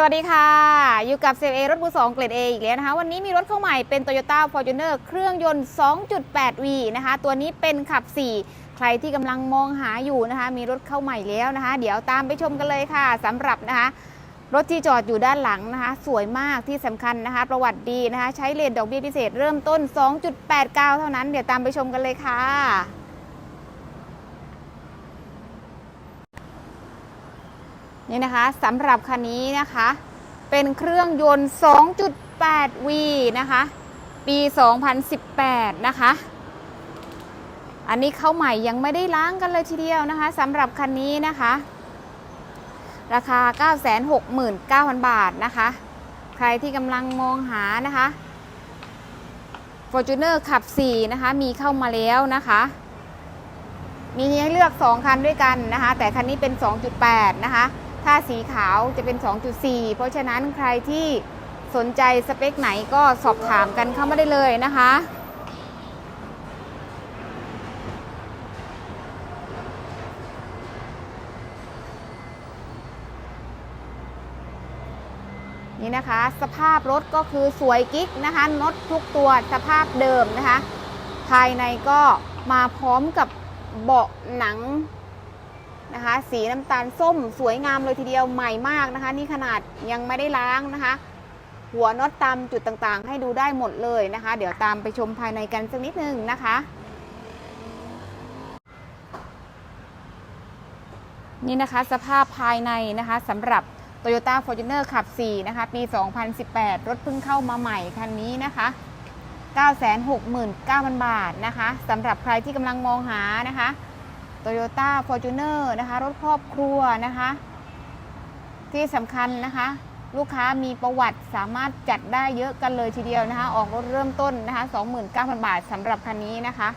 สวัสดีค่ะ อยู่กับเซเอรถมือสองเกรด A อีกแล้วนะคะ วันนี้มีรถเข้าใหม่เป็น Toyota Fortuner เครื่องยนต์ 2.8V นะคะ ตัวนี้เป็นขับ 4 ใครที่กำลังมองหาอยู่นะคะ มีรถเข้าใหม่แล้วนะคะ เดี๋ยวตามไปชมกันเลยค่ะสำหรับนะคะ รถที่จอดอยู่ด้านหลังนะคะ สวยมากที่สำคัญนะคะ ประวัติดีนะคะ ใช้เลนดอกเบี้ยพิเศษเริ่มต้น 2.89 เท่านั้น เดี๋ยวตามไปชมกันเลยค่ะ นี่นะคะสำหรับคันนี้นะคะ เป็นเครื่องยนต์ 2.8V นะคะ ปี 2018 นะคะ อันนี้เข้าใหม่ยังไม่ได้ล้างกันเลยทีเดียวนะคะสำหรับคันนี้นะคะ ราคา 969,000 บาทนะคะ ใครที่กำลังมองหานะคะ Fortuner ขับ 4 นะคะ มีเข้ามาแล้วนะคะมีให้เลือก 2 คันด้วยกันนะคะ แต่คันนี้เป็น 2.8 นะคะ ถ้าสีขาวจะเป็น 2.4 เพราะฉะนั้นใครที่สนใจสเปคไหนก็สอบถามกันเข้ามาได้เลยนะคะ นี่นะคะ สภาพรถก็คือสวยกิ๊กนะคะน็อตทุกตัวสภาพเดิมนะคะ ภายในก็มาพร้อมกับเบาะหนัง นะคะ สีน้ำตาลส้มสวยงามเลยทีเดียวใหม่มากนะคะ นี่ขนาดยังไม่ได้ล้างนะคะ หัวน็อตตามจุดต่างๆ ให้ดูได้หมดเลยนะคะ เดี๋ยวตามไปชมภายในกันสักนิดนึงนะคะนี่นะคะสภาพภายในนะคะสำหรับ Toyota Fortuner ขับ 4 นะคะ ปี 2018 รถเพิ่งเข้ามาใหม่คันนี้นะคะ 969,000 บาทนะคะสำหรับใครที่กำลังมองหานะคะ Toyota Fortuner นอร์นะคะ รถครอบครัวนะคะ ที่สำคัญนะคะ ลูกค้ามีประวัติสามารถจัดได้เยอะกันเลยทีเดียวนะคะ ออกรถเริ่มต้นนะคะ 29,000 บาทสำหรับคันนี้นะคะ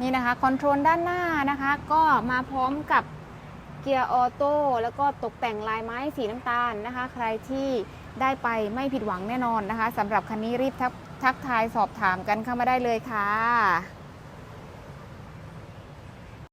นี่นะคะ คอนโทรลด้านหน้านะคะ ก็มาพร้อมกับเกียร์ออโต้แล้วก็ตกแต่งลายไม้สีน้ำตาลนะคะ ใครที่ได้ไปไม่ผิดหวังแน่นอนนะคะสำหรับคันนี้รีบทัก ทักทายสอบถามกันเข้ามาได้เลยค่ะ